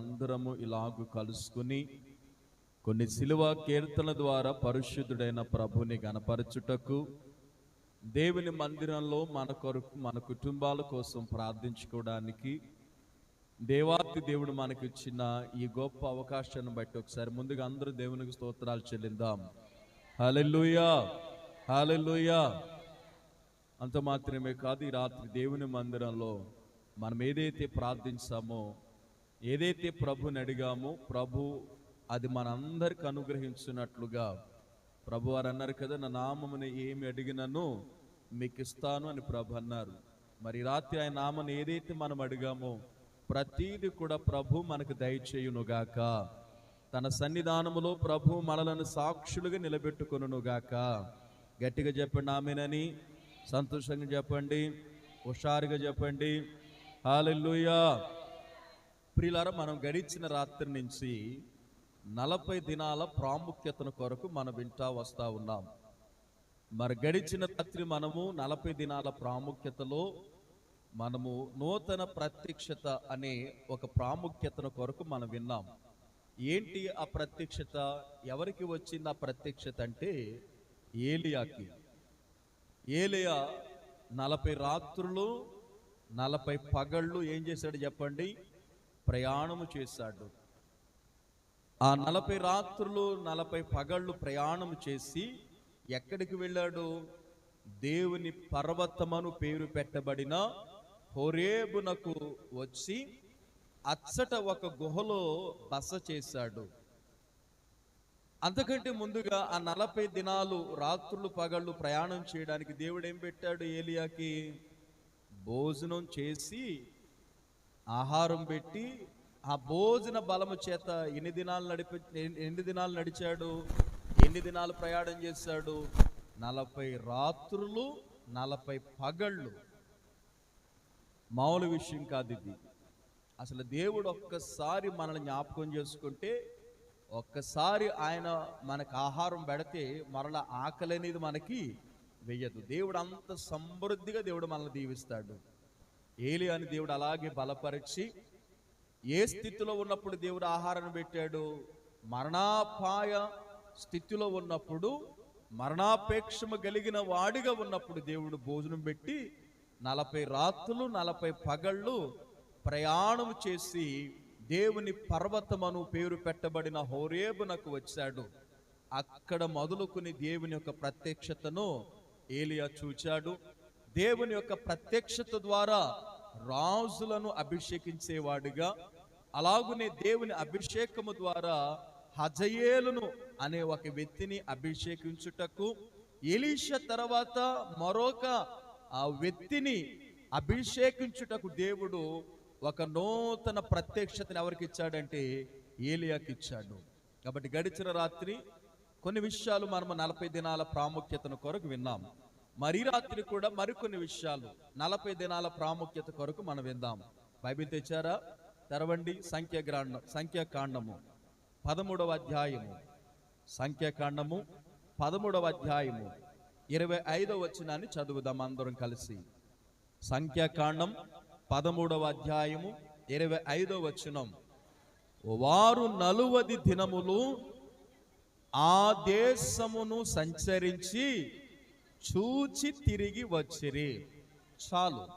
మనమందరము ఇలాగు కలుసుకుని కొన్ని శిలువ కీర్తన ద్వారా పరిశుద్ధుడైన ప్రభుని గనపరచుటకు దేవుని మందిరంలో మన కొరకు మన కుటుంబాల కోసం ప్రార్థించుకోవడానికి దేవాతి దేవుడు మనకి ఇచ్చిన ఈ గొప్ప అవకాశాన్ని బట్టి ఒకసారి ముందుగా అందరూ దేవునికి స్తోత్రాలు చెల్లిందాం హల్లెలూయా! హల్లెలూయా! అంత మాత్రమే కాదు ఈ రాత్రి దేవుని మందిరంలో మనం ఏదైతే ప్రార్థించామో ఏదైతే ప్రభుని అడిగామో ప్రభు అది మనందరికి అనుగ్రహించినట్లుగా ప్రభు వారు అన్నారు కదా నా నామముని ఏమి అడిగినను మీకు ఇస్తాను అని ప్రభు అన్నారు. మరి రాత్రి ఆయన నామను ఏదైతే మనం అడిగామో ప్రతీది కూడా ప్రభు మనకు దయచేయునుగాక తన సన్నిధానములో ప్రభు మనలను సాక్షులుగా నిలబెట్టుకొనుగాక గట్టిగా చెప్పండి ఆమెనని. సంతోషంగా చెప్పండి హుషారుగా చెప్పండి. హాలెల్లుయా. ప్రియులారా మనం గడిచిన రాత్రి నుంచి నలభై దినాల ప్రాముఖ్యతను కొరకు మనం వింటా వస్తా ఉన్నాం. మరి గడిచిన రాత్రి మనము నలభై దినాల ప్రాముఖ్యతలో మనము నూతన ప్రత్యక్షత అనే ఒక ప్రాముఖ్యతను కొరకు మనం విన్నాం. ఏంటి ఆ ప్రత్యక్షత? ఎవరికి వచ్చింది ఆ ప్రత్యక్షత అంటే ఏలియాకి. ఏలియా నలభై రాత్రులు నలభై పగళ్ళు ఏం చేశాడు చెప్పండి? ప్రయాణము చేశాడు. ఆ నలభై రాత్రులు నలభై పగళ్ళు ప్రయాణం చేసి ఎక్కడికి వెళ్ళాడు? దేవుని పర్వతమను పేరు పెట్టబడిన హోరేబునకు వచ్చి అచ్చట ఒక గుహలో బస చేశాడు. అంతకంటే ముందుగా ఆ నలభై దినాలు రాత్రులు పగళ్ళు ప్రయాణం చేయడానికి దేవుడు ఏం పెట్టాడు ఏలియాకి? భోజనం చేసి ఆహారం పెట్టి ఆ భోజన బలము చేత ఎన్ని దినాలు నడిపి ఎన్ని దినాలు నడిచాడు? ఎన్ని దినాలు ప్రయాణం చేశాడు? నలభై రాత్రులు నలభై పగళ్ళు. మామూలు విషయం కాదు ఇది. అసలు దేవుడు ఒక్కసారి మనల్ని జ్ఞాపకం చేసుకుంటే ఒక్కసారి ఆయన మనకు ఆహారం పెడితే మరల ఆకలి అనేది మనకి వెయ్యదు దేవుడు అంత సమృద్ధిగా దేవుడు మనల్ని దీవిస్తాడు. ఏలి అని దేవుడు అలాగే బలపరిచి ఏ స్థితిలో ఉన్నప్పుడు దేవుడు ఆహారాన్ని పెట్టాడు? మరణాపాయ స్థితిలో ఉన్నప్పుడు మరణాపేక్షము కలిగిన వాడిగా ఉన్నప్పుడు దేవుడు భోజనం పెట్టి నలభై రాత్రులు నలభై పగళ్ళు ప్రయాణం చేసి దేవుని పర్వతమను పేరు పెట్టబడిన హోరేబునకు వచ్చాడు. అక్కడ మొదలుకుని దేవుని యొక్క ప్రత్యక్షతను ఏలియా చూచాడు. దేవుని యొక్క ప్రత్యక్షత ద్వారా రాజులను అభిషేకించేవాడిగా అలాగునే దేవుని అభిషేకము ద్వారా హజయేలును అనే ఒక వ్యక్తిని అభిషేకించుటకు ఎలీష తర్వాత మరొక ఆ వ్యక్తిని అభిషేకించుటకు దేవుడు ఒక నూతన ప్రత్యక్షతను ఎవరికి ఇచ్చాడంటే ఏలియాకి ఇచ్చాడు. కాబట్టి గడిచిన రాత్రి కొన్ని విషయాలు మనము నలభై దినాల ప్రాముఖ్యతను కొరకు విన్నాం. మరి రాత్రి కూడా మరికొన్ని విషయాలు నలభై దినాల ప్రాముఖ్యత కొరకు మనం విందాము బైబిల్ తెచ్చారా? తెరవండి. సంఖ్యాగ్రాండం సంఖ్యాకాండము. పదమూడవ అధ్యాయము. సంఖ్యాకాండము. పదమూడవ అధ్యాయము. ఇరవై ఐదవ వచనాన్ని చదువుదాం అందరం కలిసి. సంఖ్యాకాండం పదమూడవ అధ్యాయము ఇరవై ఐదవ వచనం. వారు నలువది దినములు ఆ దేశమును సంచరించి చూచి తిరిగి వచ్చిరి. చాలు.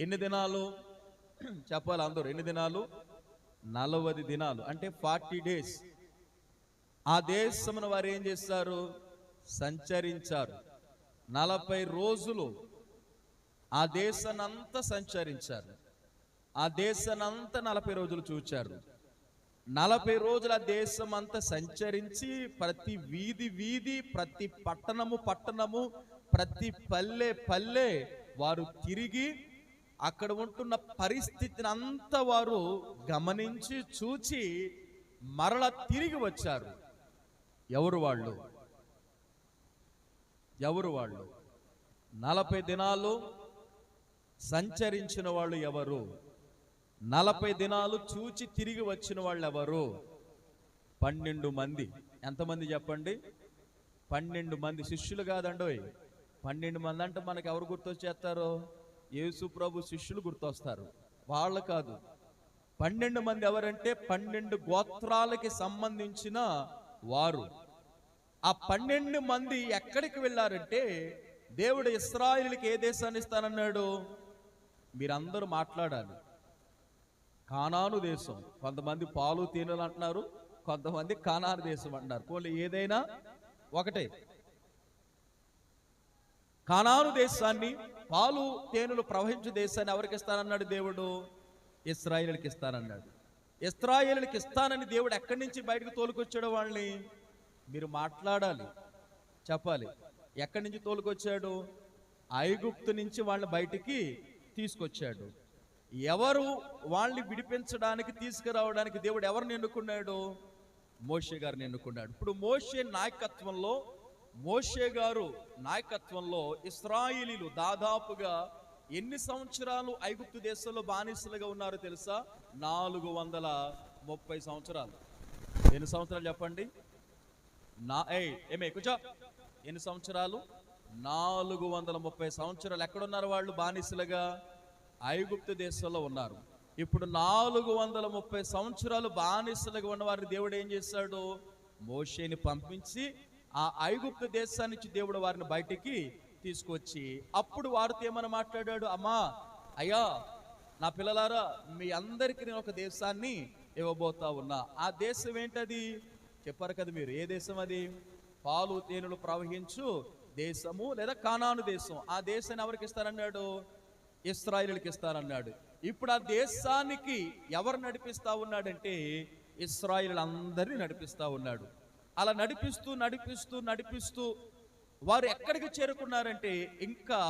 ఎన్ని దినాలు? చెప్పాలి అందరూ. ఎన్ని దినాలు? నలవది దినాలు. అంటే ఫార్టీ డేస్. ఆ దేశమున వారు ఏం చేస్తారు? సంచరించారు. నలభై రోజులు ఆ దేశానంతా సంచరించారు. ఆ దేశానంతా నలభై రోజులు చూచారు. నలభై రోజుల దేశం అంతా సంచరించి ప్రతి వీధి వీధి ప్రతి పట్టణము పట్టణము ప్రతి పల్లె పల్లె వారు తిరిగి అక్కడ ఉంటున్న పరిస్థితిని అంతా వారు గమనించి చూచి మరల తిరిగి వచ్చారు. ఎవరు వాళ్ళు? ఎవరు వాళ్ళు? నలభై దినాలు సంచరించిన వాళ్ళు ఎవరు? నలభై దినాలు చూచి తిరిగి వచ్చిన వాళ్ళు ఎవరు పన్నెండు మంది. ఎంతమంది చెప్పండి? పన్నెండు మంది శిష్యులు కాదండోయ్. పన్నెండు మంది అంటే మనకు ఎవరు గుర్తొచ్చేస్తారు? యేసు ప్రభు శిష్యులు గుర్తొస్తారు. వాళ్ళు కాదు. పన్నెండు మంది ఎవరంటే పన్నెండు గోత్రాలకి సంబంధించిన వారు. ఆ పన్నెండు మంది ఎక్కడికి వెళ్ళారంటే దేవుడు ఇస్రాయిల్కి ఏ దేశాన్ని ఇస్తానన్నాడు? మీరందరూ మాట్లాడాలి. కానాను దేశం. కొంతమంది పాలు తేనెలు అంటున్నారు కొంతమంది కానాను దేశం అంటున్నారు. కోళ్ళు ఏదైనా ఒకటే. కానాను దేశాన్ని పాలు తేనెలు ప్రవహించు దేశాన్ని ఎవరికి ఇస్తానన్నాడు దేవుడు? ఇస్రాయేలుకి ఇస్తానన్నాడు. ఇస్రాయేలుకి ఇస్తానని దేవుడు ఎక్కడి నుంచి బయటకు తోలుకొచ్చాడు వాళ్ళని? మీరు మాట్లాడాలి చెప్పాలి. ఎక్కడి నుంచి తోలుకొచ్చాడు? ఐగుప్తు నుంచి వాళ్ళని బయటికి తీసుకొచ్చాడు. ఎవరు వాళ్ళని విడిపించడానికి తీసుకురావడానికి దేవుడు ఎవరిని ఎన్నుకున్నాడు? మోషే గారిని ఎన్నుకున్నాడు. ఇప్పుడు మోషే నాయకత్వంలో మోషే గారు నాయకత్వంలో ఇస్రాయిలీలు దాదాపుగా ఎన్ని సంవత్సరాలు ఐగుప్తు దేశంలో బానిసలుగా ఉన్నారో తెలుసా? నాలుగు వందల ముప్పై సంవత్సరాలు. ఎన్ని సంవత్సరాలు చెప్పండి? నా ఏయ్ ఏమే కొంచెం ఎన్ని సంవత్సరాలు? నాలుగు వందల ముప్పై సంవత్సరాలు. ఎక్కడున్నారు వాళ్ళు బానిసలుగా? ఐగుప్తు దేశంలో ఉన్నారు. ఇప్పుడు నాలుగు వందల ముప్పై సంవత్సరాలు బానిసలుగా ఉన్న వారిని దేవుడు ఏం చేశాడు? మోషేని పంపించి ఆ ఐగుప్తు దేశాన్ని నుంచి దేవుడు వారిని బయటికి తీసుకొచ్చి అప్పుడు వారితో ఏమని మాట్లాడాడు? అమ్మా అయ్యా నా పిల్లలారా మీ అందరికీ నేను ఒక దేశాన్ని ఇవ్వబోతా ఉన్నా. ఆ దేశం ఏంటది? చెప్పారు కదా మీరు ఏ దేశం అది? పాలు తేనెలు ప్రవహించు దేశము లేదా కానాను దేశం. ఆ దేశాన్ని ఎవరికి ఇస్తారన్నాడు? ఇస్రాయిల్కి ఇస్తారన్నాడు ఇప్పుడు ఆ దేశానికి ఎవరు నడిపిస్తా ఉన్నాడంటే ఇస్రాయిల్ అందరినీ నడిపిస్తా ఉన్నాడు. అలా నడిపిస్తూ నడిపిస్తూ నడిపిస్తూ వారు ఎక్కడికి చేరుకున్నారంటే ఇంకా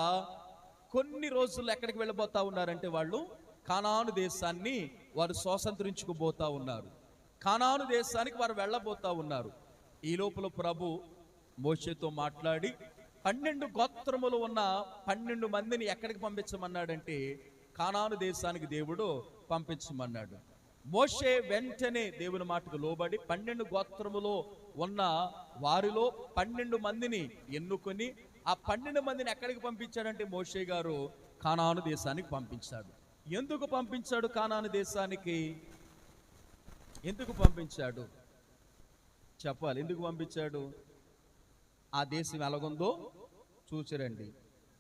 కొన్ని రోజులు ఎక్కడికి వెళ్ళబోతా ఉన్నారంటే వాళ్ళు కానాను దేశాన్ని వారు స్వాతంత్రించుకుపోతా ఉన్నారు. కానాను దేశానికి వారు వెళ్ళబోతా ఉన్నారు. ఈ లోపల ప్రభు మోషేతో మాట్లాడి పన్నెండు గోత్రములు ఉన్న పన్నెండు మందిని ఎక్కడికి పంపించమన్నాడంటే కానాను దేశానికి దేవుడు పంపించమన్నాడు. మోషే వెంటనే దేవుని మాటకు లోబడి పన్నెండు గోత్రములో ఉన్న వారిలో పన్నెండు మందిని ఎన్నుకొని ఆ పన్నెండు మందిని ఎక్కడికి పంపించాడంటే మోషే గారు కానాను దేశానికి పంపించాడు. ఎందుకు పంపించాడు కానాను దేశానికి? ఎందుకు పంపించాడు? చెప్పాలి. ఎందుకు పంపించాడు? ఆ దేశం ఎలాగుందో చూచిరండి.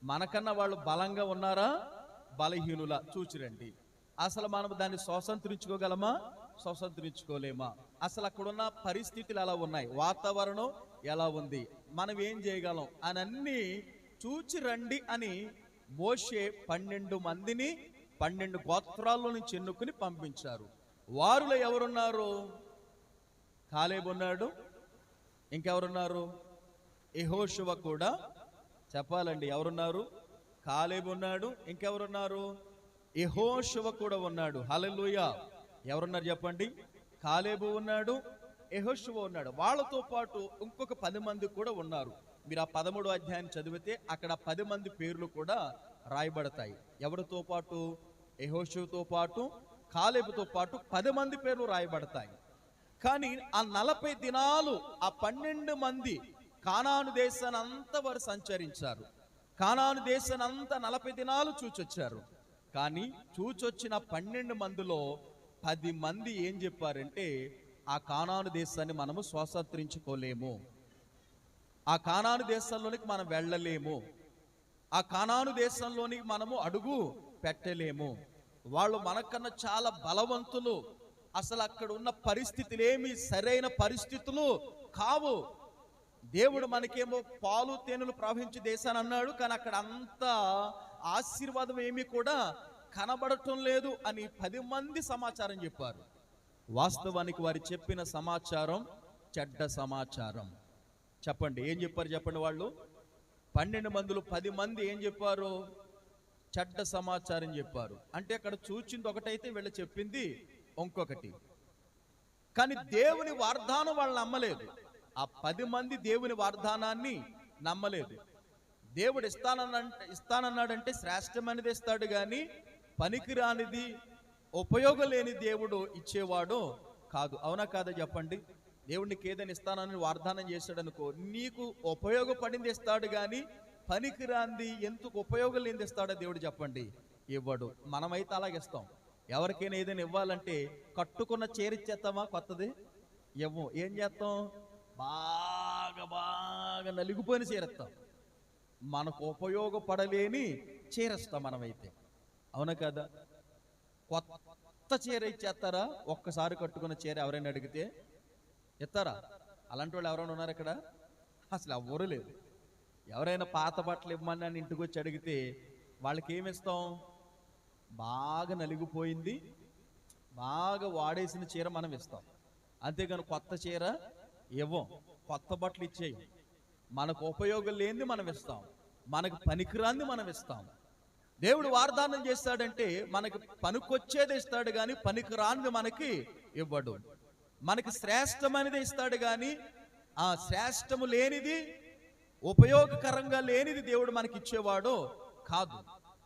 మనకన్నా వాళ్ళు బలంగా ఉన్నారా? బలహీనుల చూచిరండి. అసలు మనం దాన్ని స్వతంత్రించుకోగలమా? స్వతంత్రించుకోలేమా? అసలు అక్కడున్న పరిస్థితులు ఎలా ఉన్నాయి? వాతావరణం ఎలా ఉంది? మనం ఏం చేయగలం? అని అన్నీ చూచి రండి అని మోషే పన్నెండు మందిని పన్నెండు గోత్రాల్లో నుంచి ఎన్నుకుని పంపించారు. వారిలో ఎవరున్నారు? కాలేబు ఉన్నాడు. ఇంకెవరున్నారు? ఎహోషువ కూడా చెప్పాలండి. ఎవరున్నారు? కాలేబు ఉన్నాడు. ఇంకెవరున్నారు? ఎహోషువ కూడా ఉన్నాడు. హలలుయ ఎవరున్నారు చెప్పండి? కాలేబు ఉన్నాడు ఎహోషువ ఉన్నాడు. వాళ్ళతో పాటు ఇంకొక పది మంది కూడా ఉన్నారు. మీరు ఆ పదమూడు అధ్యాయాన్ని చదివితే అక్కడ పది మంది పేర్లు కూడా రాయబడతాయి. ఎవరితో పాటు? ఎహోషువతో పాటు కాలేబుతో పాటు పది మంది పేర్లు రాయబడతాయి. కానీ ఆ నలభై దినాలు ఆ పన్నెండు మంది కానాను దేశాన్ని అంతా వారు సంచరించారు. కానాను దేశాన్ని అంతా నలభై దినాలు చూచొచ్చారు. కానీ చూచొచ్చిన పన్నెండు మందిలో పది మంది ఏం చెప్పారంటే ఆ కానాను దేశాన్ని మనము స్వాతంత్రించుకోలేము. ఆ కానాను దేశంలోనికి మనం వెళ్ళలేము. ఆ కానాను దేశంలోనికి మనము అడుగు పెట్టలేము. వాళ్ళు మనకన్నా చాలా బలవంతులు. అసలు అక్కడ ఉన్న పరిస్థితులు ఏమి సరైన పరిస్థితులు కావు. దేవుడు మనకేమో పాలు తేనెలు ప్రవహించే దేశాన్ని అన్నాడు కానీ అక్కడ అంత ఆశీర్వాదం ఏమీ కూడా కనబడటం లేదు అని పది మంది సమాచారం చెప్పారు. వాస్తవానికి వారు చెప్పిన సమాచారం చెడ్డ సమాచారం. చెప్పండి ఏం చెప్పారు చెప్పండి వాళ్ళు? పన్నెండు మందులు పది మంది ఏం చెప్పారు? చెడ్డ సమాచారం చెప్పారు. అంటే అక్కడ చూచింది ఒకటైతే వీళ్ళు చెప్పింది ఇంకొకటి. కానీ దేవుని వాగ్దానం వాళ్ళు నమ్మలేదు. ఆ పది మంది దేవుని వాగ్దానాన్ని నమ్మలేదు. దేవుడు ఇస్తానన్న ఇస్తానన్నాడంటే శ్రేష్టమైనది ఇస్తాడు కానీ పనికిరానిది ఉపయోగం లేని దేవుడు ఇచ్చేవాడు కాదు. అవునా కాదా చెప్పండి? దేవుడికి ఏదైనా ఇస్తానని వాగ్దానం చేశాడు అనుకో నీకు ఉపయోగపడింది ఇస్తాడు కానీ పనికిరాంది ఎందుకు ఉపయోగం లేనిది ఇస్తాడో దేవుడు చెప్పండి. ఇవ్వడు. మనమైతే అలాగే ఇస్తాం. ఎవరికైనా ఏదైనా ఇవ్వాలంటే కట్టుకున్న చేరిచ్చేస్తామా కొత్తది? ఇవ్వం. ఏం చేస్తాం? బాగా బాగా నలిగిపోయిన చీరెత్తాం. మనకు ఉపయోగపడలేని చీరస్తాం మనమైతే. అవునా కదా? కొత్త చీర ఇచ్చేస్తారా? ఒక్కసారి కట్టుకున్న చీర ఎవరైనా అడిగితే ఇస్తారా? అలాంటి వాళ్ళు ఎవరైనా ఉన్నారు ఇక్కడ? అసలు ఎవరు లేదు ఎవరైనా పాత బట్టలు ఇవ్వమని అని ఇంటికి వచ్చి అడిగితే వాళ్ళకి ఏమి ఇస్తాం? బాగా నలిగిపోయింది. బాగా వాడేసిన చీర మనం ఇస్తాం. అంతేగాని కొత్త చీర ఇవ్వం. కొత్త బట్టలు ఇచ్చేయం. మనకు ఉపయోగం లేనిది మనం ఇస్తాం. మనకు పనికిరాంది మనం ఇస్తాం. దేవుడు వాగ్దానం చేస్తాడంటే మనకి పనికొచ్చేది ఇస్తాడు కానీ పనికిరానిది మనకి ఇవ్వడు. మనకి శ్రేష్టమైనది ఇస్తాడు కానీ ఆ శ్రేష్టము లేనిది ఉపయోగకరంగా లేనిది దేవుడు మనకి ఇచ్చేవాడు కాదు.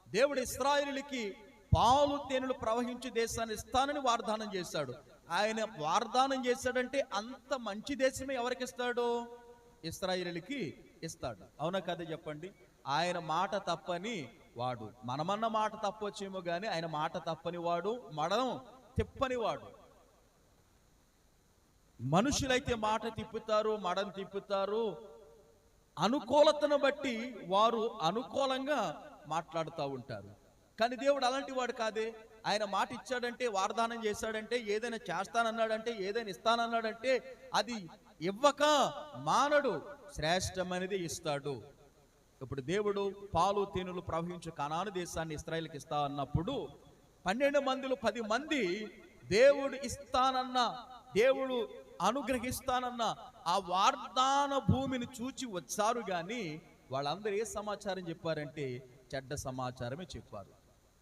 దేవుడు ఇస్రాయిలకి పాలు తేనెలు ప్రవహించే దేశాన్ని ఇస్తానని వాగ్దానం చేశాడు. ఆయన వాగ్దానం చేశాడంటే అంత మంచి దేశమే ఎవరికి ఇస్తాడు? ఇస్రాయిల్కి ఇస్తాడు. అవునా కదా చెప్పండి? ఆయన మాట తప్పని వాడు. మనమన్న మాట తప్పొచ్చేమో కానీ ఆయన మాట తప్పని వాడు మడం తిప్పని వాడు. మనుషులైతే మాట తిప్పుతారు మడం తిప్పుతారు. అనుకూలతను బట్టి వారు అనుకూలంగా మాట్లాడుతూ ఉంటారు. కానీ దేవుడు అలాంటి వాడు కాదే? ఆయన మాట ఇచ్చాడంటే వాగ్దానం చేశాడంటే ఏదైనా చేస్తానన్నాడంటే ఏదైనా ఇస్తానన్నాడంటే అది ఇవ్వక మానడు శ్రేష్టమైనది ఇస్తాడు. ఇప్పుడు దేవుడు పాలు తేనెలు ప్రవహించు కనాను దేశాన్ని ఇస్రాయల్కి ఇస్తా అన్నప్పుడు పన్నెండు మందిలో పది మంది దేవుడు ఇస్తానన్న దేవుడు అనుగ్రహిస్తానన్న ఆ వార్దాన భూమిని చూచి వచ్చారు కానీ వాళ్ళందరూ ఏ సమాచారం చెప్పారంటే చెడ్డ సమాచారమే చెప్పారు.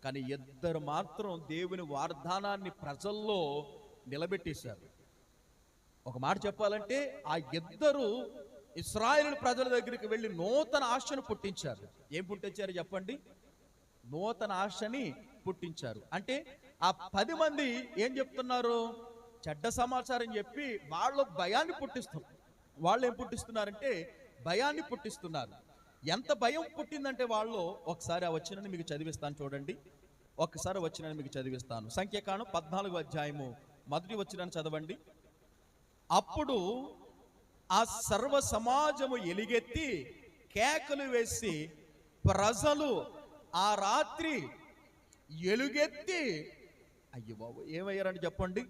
కానీ ఇద్దరు మాత్రం దేవుని వాగ్దానాన్ని ప్రజల్లో నిలబెట్టేశారు. ఒక మాట చెప్పాలంటే ఆ ఇద్దరు ఇస్రాయేల్ ప్రజల దగ్గరికి వెళ్ళి నూతన ఆశను పుట్టించారు. ఏం పుట్టించారు చెప్పండి? నూతన ఆశని పుట్టించారు. అంటే ఆ పది మంది ఏం చెప్తున్నారు? చెడ్డ సమాచారం చెప్పి వాళ్ళు భయాన్ని పుట్టిస్తారు వాళ్ళు ఏం పుట్టిస్తున్నారంటే భయాన్ని పుట్టిస్తున్నారు. ఎంత భయం పుట్టిందంటే వాళ్ళు ఒకసారి ఆ వచ్చినని మీకు చదివిస్తాను చూడండి. ఒకసారి వచ్చినని మీకు చదివిస్తాను. సంఖ్యాకాండం పద్నాలుగు అధ్యాయము. మొదటి వచ్చినని చదవండి. అప్పుడు ఆ సర్వ సమాజము ఎలిగెత్తి కేకలు వేసి ప్రజలు ఆ రాత్రి ఎలుగెత్తి అయ్యో బాబు ఏమయ్యారని చెప్పండి?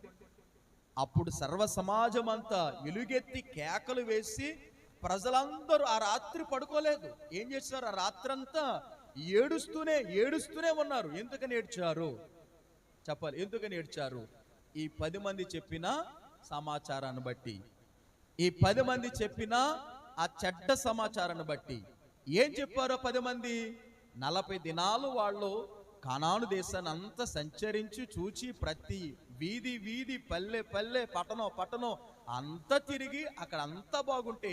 అప్పుడు సర్వ సమాజం అంతా ఎలుగెత్తి కేకలు వేసి ప్రజలందరూ ఆ రాత్రి పడుకోలేదు. ఏం చేశారు ఆ రాత్రంతా ఏడుస్తూనే ఏడుస్తూనే ఉన్నారు. ఎందుకని ఏడ్చారు? చెప్పాలి. ఎందుకని ఏడ్చారు? ఈ పది మంది చెప్పిన సమాచారాన్ని బట్టి. ఈ పది మంది చెప్పిన ఆ చెడ్డ సమాచారాన్ని బట్టి. ఏం చెప్పారో పది మంది? నలభై దినాలు వాళ్ళు కనాను దేశాన్ని అంతా సంచరించి చూచి ప్రతి వీధి వీధి పల్లె పల్లె పట్టణం పట్టణం అంతా తిరిగి అక్కడ అంతా బాగుంటే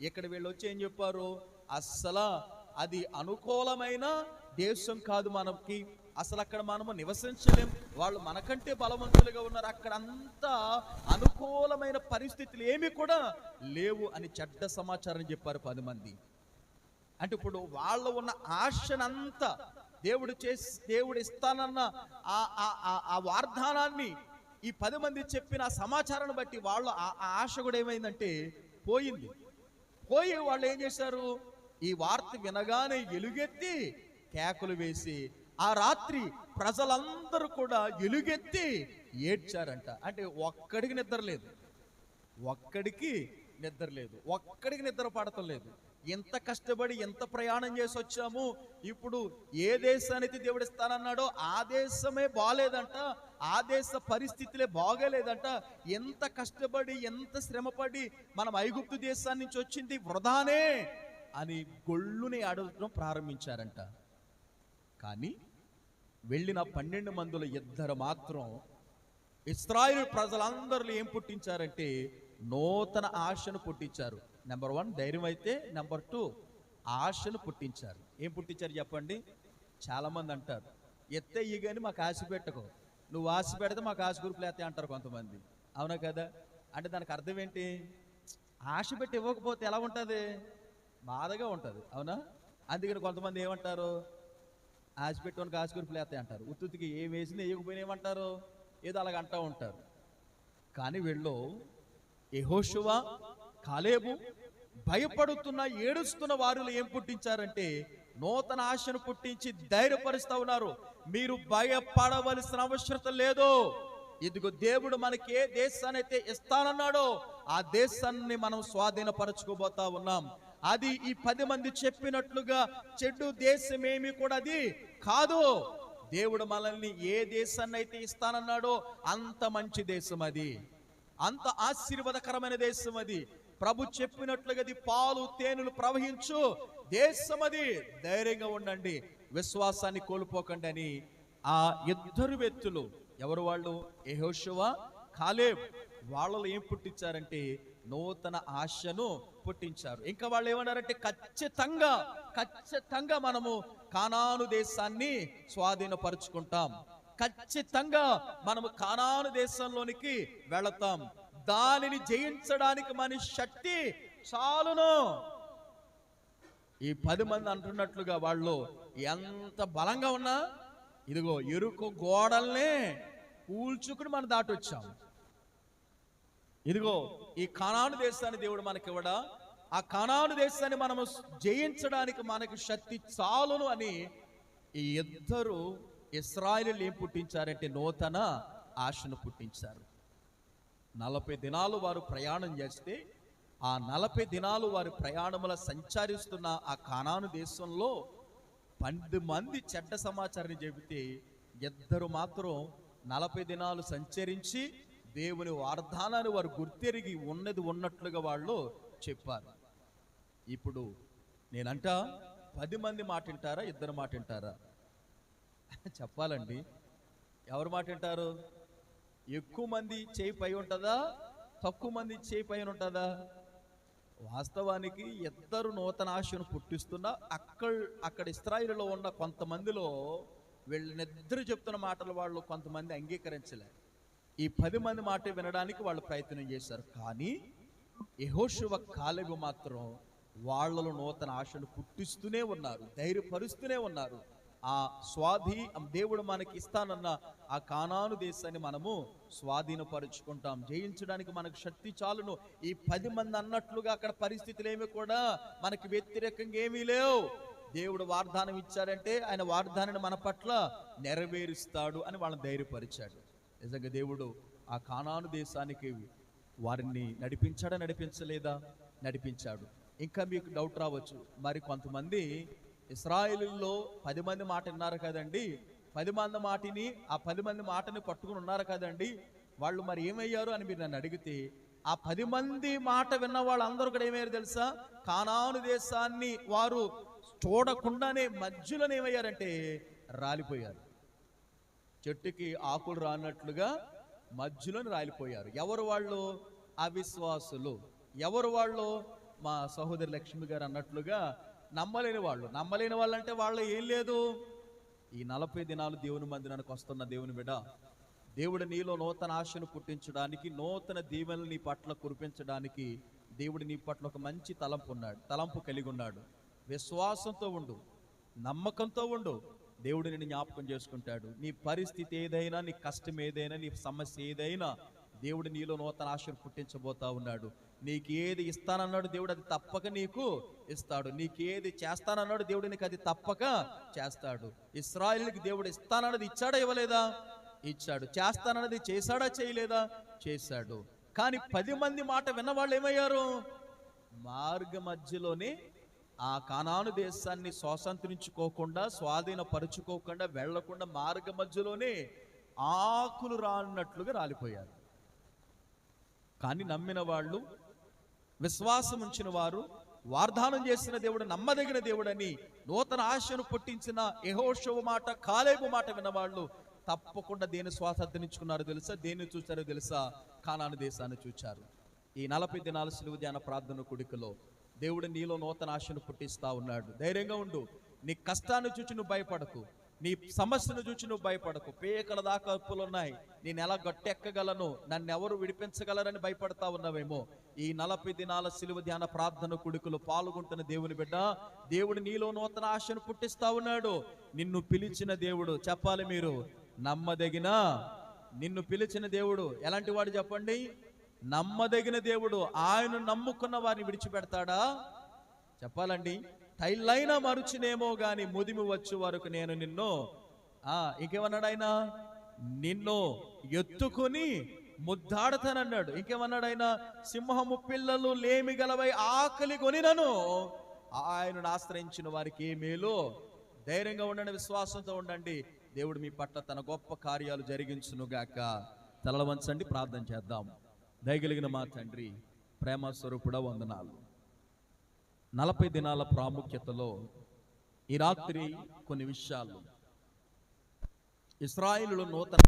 ఇక్కడ వీళ్ళు వచ్చి ఏం చెప్పారు? అస్సలు అది అనుకూలమైన దేశం కాదు మనకి. అసలు అక్కడ మనము నివసించలేం. వాళ్ళు మనకంటే బలవంతులుగా ఉన్నారు. అక్కడ అంతా అనుకూలమైన పరిస్థితులు ఏమి కూడా లేవు అని చెడ్డ సమాచారం చెప్పారు పది మంది. అంటే ఇప్పుడు వాళ్ళు ఉన్న ఆశనంతా దేవుడు చేసి దేవుడు ఇస్తానన్న ఆ ఆ- ఆ- ఆ వాగ్దానాన్ని ఈ పది మంది చెప్పిన సమాచారాన్ని బట్టి వాళ్ళు ఆ ఆశ కూడా ఏమైందంటే పోయింది. పోయి వాళ్ళు ఏం చేశారు? ఈ వార్త వినగానే ఎలుగెత్తి కేకలు వేసి ఆ రాత్రి ప్రజలందరూ కూడా ఎలుగెత్తి ఏడ్చారంట. అంటే ఒక్కడికి నిద్ర లేదు. ఒక్కడికి నిద్ర లేదు. ఒక్కడికి నిద్ర పడటం లేదు. ఎంత కష్టపడి ఎంత ప్రయాణం చేసి వచ్చాము? ఇప్పుడు ఏ దేశానికి దేవుడు ఇస్తానన్నాడో ఆ దేశమే బాగాలేదంట ఆ దేశ పరిస్థితులే బాగలేదంట. ఎంత కష్టపడి ఎంత శ్రమపడి మనం ఐగుప్తు దేశాన్ని నుంచి వచ్చింది వృధానే అని గొళ్ళుని అడగడం ప్రారంభించారంట. కానీ వెళ్ళిన పన్నెండు మందుల ఇద్దరు మాత్రం ఇస్రాయిల్ ప్రజలందరిలో ఏం పుట్టించారంటే నూతన ఆశను పుట్టించారు. నెంబర్ వన్ ధైర్యం అయితే నెంబర్ టూ ఆశను పుట్టించారు. ఏం పుట్టించారు చెప్పండి? చాలామంది అంటారు ఎత్తయ్యి కానీ మాకు ఆశ పెట్టకు. నువ్వు ఆశ పెడితే మాకు ఆశ గురుపులు ఎత్తే అంటారు కొంతమంది. అవునా కదా? అంటే దానికి అర్థం ఏంటి? ఆశ పెట్టి ఇవ్వకపోతే ఎలా ఉంటుంది? బాధగా ఉంటుంది. అవునా? అందుకని కొంతమంది ఏమంటారు ఆశ పెట్టుకొని కాసుకురుపులు వేస్తాయి అంటారు. ఉత్తుతికి ఏం వేసినా వేయకపోయినా ఏమంటారు? ఏదో అలాగ అంటూ ఉంటారు. కానీ వీళ్ళు యహోశువ కాలేబు భయపడుతున్న ఏడుస్తున్న వారిలో ఏం పుట్టించారంటే నూతన ఆశను పుట్టించి ధైర్యపరుస్తూ ఉన్నారు. మీరు భయపడవలసిన అవసరత లేదు. ఇదిగో దేవుడు మనకి ఏ దేశాన్ని అయితే ఇస్తానన్నాడో ఆ దేశాన్ని మనం స్వాధీనపరచుకోబోతా ఉన్నాం. అది ఈ పది మంది చెప్పినట్లుగా చెడు దేశమేమి కూడా అది కాదు. దేవుడు మనల్ని ఏ దేశాన్ని అయితే ఇస్తానన్నాడో అంత మంచి దేశం అది. అంత ఆశీర్వాదకరమైన దేశం అది. ప్రభు చెప్పినట్లుగా అది పాలు తేనెలు ప్రవహించు. దేశం అది ధైర్యంగా ఉండండి. విశ్వాసాన్ని కోల్పోకండి అని ఆ ఇద్దరు వ్యక్తులు ఎవరు వాళ్ళు? యెహోషువ కాలేబ్. వాళ్ళలో ఏం పుట్టించారంటే నూతన ఆశను పుట్టించారు. ఇంకా వాళ్ళు ఏమన్నారంటే ఖచ్చితంగా ఖచ్చితంగా మనము కానాను దేశాన్ని స్వాధీనపరుచుకుంటాం. ఖచ్చితంగా మనము కానాను దేశంలోనికి వెళతాం. దానిని జయించడానికి మన శక్తి చాలును. ఈ పది మంది అంటున్నట్లుగా వాళ్ళు ఎంత బలంగా ఉన్నా ఇదిగో ఎరుకు గోడల్నే కూల్చుకుని మనం దాటొచ్చాం. ఇదిగో ఈ కణాను దేశాన్ని దేవుడు మనకి ఇవ్వడా ఆ కణాను దేశాన్ని మనము జయించడానికి మనకి శక్తి చాలును అని ఈ ఇద్దరు ఇస్రాయిలు ఏం పుట్టించారంటే నూతన ఆశను పుట్టించారు. నలభై దినాలు వారు ప్రయాణం చేస్తే ఆ నలభై దినాలు వారి ప్రయాణముల సంచరిస్తున్న ఆ కానాను దేశంలో పది మంది చెడ్డ సమాచారాన్ని చెబితే ఇద్దరు మాత్రం నలభై దినాలు సంచరించి దేవుని వాగ్దానాన్ని వారు గుర్తెరిగి ఉన్నది ఉన్నట్లుగా వాళ్ళు చెప్పారు. ఇప్పుడు నేనంట పది మంది మాట వింటారా ఇద్దరు మాట వింటారా? చెప్పాలండి. ఎవరు మాట వింటారు? ఎక్కువ మంది చేయి పై ఉంటుందా? తక్కువ మంది చేయి పైన ఉంటుందా? వాస్తవానికి ఇద్దరు నూతన ఆశను పుట్టిస్తున్నా అక్కడ అక్కడ ఇస్రాయిల్లో ఉన్న కొంతమందిలో వీళ్ళనిద్దరు చెప్తున్న మాటలు వాళ్ళు కొంతమంది అంగీకరించలే. ఈ పది మంది మాట వినడానికి వాళ్ళు ప్రయత్నం చేశారు. కానీ యహోశివ కాలేబు మాత్రం వాళ్ళలో నూతన ఆశను పుట్టిస్తూనే ఉన్నారు ధైర్యపరుస్తూనే ఉన్నారు. ఆ స్వాధీ దేవుడు మనకి ఇస్తానన్న ఆ కానాను దేశాన్ని మనము స్వాధీనపరుచుకుంటాం. జయించడానికి మనకు శక్తి చాలును. ఈ పది మంది అన్నట్లుగా అక్కడ పరిస్థితులు ఏమి కూడా మనకి వ్యతిరేకంగా ఏమీ లేవు. దేవుడు వాగ్దానం ఇచ్చాడంటే ఆయన వాగ్దానాన్ని మన పట్ల నెరవేరుస్తాడు అని వాళ్ళని ధైర్యపరిచాడు. నిజంగా దేవుడు ఆ కానాను దేశానికి వారిని నడిపించాడా నడిపించలేదా? నడిపించాడు. ఇంకా మీకు డౌట్ రావచ్చు. మరి కొంతమంది ఇస్రాయిల్లో పది మంది మాట విన్నారు కదండి. పది మంది మాటిని ఆ పది మంది మాటని పట్టుకుని ఉన్నారు కదండి. వాళ్ళు మరి ఏమయ్యారు అని మీరు నన్ను అడిగితే ఆ పది మంది మాట విన్న వాళ్ళందరూ కూడా ఏమయ్యారు తెలుసా? కానాను దేశాన్ని వారు చూడకుండానే మధ్యలోనే ఏమయ్యారంటే రాలిపోయారు. చెట్టుకి ఆకులు రానట్లుగా మధ్యలోని రాలిపోయారు. ఎవరు వాళ్ళు? అవిశ్వాసులు. ఎవరు వాళ్ళు? మా సహోదరి లక్ష్మి గారు అన్నట్లుగా నమ్మలేని వాళ్ళు. నమ్మలేని వాళ్ళు అంటే వాళ్ళు ఏం లేదు. ఈ నలభై దినాలు దేవుని మందిరానికి వస్తున్న దేవుని బిడ దేవుడు నీలో నూతన ఆశను పుట్టించడానికి నూతన దీవెనలు నీ పట్ల కురిపించడానికి దేవుడు నీ పట్ల ఒక మంచి తలంపు ఉన్నాడు. తలంపు కలిగి ఉన్నాడు. విశ్వాసంతో ఉండు. నమ్మకంతో ఉండు. దేవుడు నిన్ను జ్ఞాపకం చేసుకుంటాడు. నీ పరిస్థితి ఏదైనా నీ కష్టం ఏదైనా నీ సమస్య ఏదైనా దేవుడు నీలో నూతన ఆశను పుట్టించబోతా ఉన్నాడు. నీకు ఏది ఇస్తానన్నాడు దేవుడు అది తప్పక నీకు ఇస్తాడు. నీకు ఏది చేస్తానన్నాడు దేవుడు నీకు అది తప్పక చేస్తాడు. ఇస్రాయిల్కి దేవుడు ఇస్తానన్నది ఇచ్చాడా ఇవ్వలేదా? ఇచ్చాడు. చేస్తానన్నది చేశాడా చేయలేదా? చేశాడు. కానీ పది మంది మాట విన్నవాళ్ళు ఏమయ్యారు? మార్గ మధ్యలోనే ఆ కానాను దేశాన్ని స్వాతంత్రించుకోకుండా స్వాధీనపరుచుకోకుండా వెళ్ళకుండా మార్గ మధ్యలోనే ఆకులు రాన్నట్లుగా రాలిపోయారు. కానీ నమ్మిన వాళ్ళు విశ్వాసం ఉంచిన వారు వాగ్దానం చేసిన దేవుడు నమ్మదగిన దేవుడని నూతన ఆశను పుట్టించిన యెహోషువ మాట కాలేబు మాట విన్నవాళ్ళు తప్పకుండా దేని స్వాతంత్రించుకున్నారో తెలుసా? దేన్ని చూచారో తెలుసా? కానాను దేశాన్ని చూచారు. ఈ నలభై దినాల సులువు ధ్యాన ప్రార్థన కుడికలో దేవుడు నీలో నూతన ఆశను పుట్టిస్తా ఉన్నాడు. ధైర్యంగా ఉండు. నీ కష్టాన్ని చూచి నువ్వు భయపడకు. నీ సమస్యను చూచి నువ్వు భయపడకు. పేకల దాకా అప్పులు ఉన్నాయి నేను ఎలా గట్టెక్కగలను? నన్ను ఎవరు విడిపించగలరని భయపడతా ఉన్నావేమో? ఈ నలభై దినాల సిలువ ధ్యాన ప్రార్థన కొడుకులు పాల్గొంటున్న దేవుని బిడ్డ దేవుడు నీలో నూతన ఆశను పుట్టిస్తా ఉన్నాడు. నిన్ను పిలిచిన దేవుడు చెప్పాలి మీరు? నమ్మదగిన నిన్ను పిలిచిన దేవుడు. ఎలాంటి వాడు చెప్పండి? నమ్మదగిన దేవుడు. ఆయన నమ్ముకున్న వారిని విడిచిపెడతాడా? చెప్పాలండి. తైలైనా మరుచినేమో గాని ముదిమి వచ్చే వరకు నేను నిన్ను ఆ ఇంకేమన్నాడు ఆయన నిన్ను ఎత్తుకుని ముద్దాడతానన్నాడు. ఇంకేమన్నాడు ఆయన సింహము పిల్లలు లేమి గలవై ఆకలి కొనినను. ఆయనను ఆశ్రయించిన వారికి ఏ మేలు? ధైర్యంగా ఉండండి విశ్వాసంతో ఉండండి. దేవుడు మీ పట్ల తన గొప్ప కార్యాలు జరిగించునుగాక తలల వంచండి ప్రార్థన చేద్దాం. దయగలిగిన మా తండ్రి ప్రేమ స్వరూపుడ వందనాలు. నలభై దినాల ప్రాముఖ్యతలో ఈ రాత్రి కొన్ని విషయాలు. ఇస్రాయిలు నూతన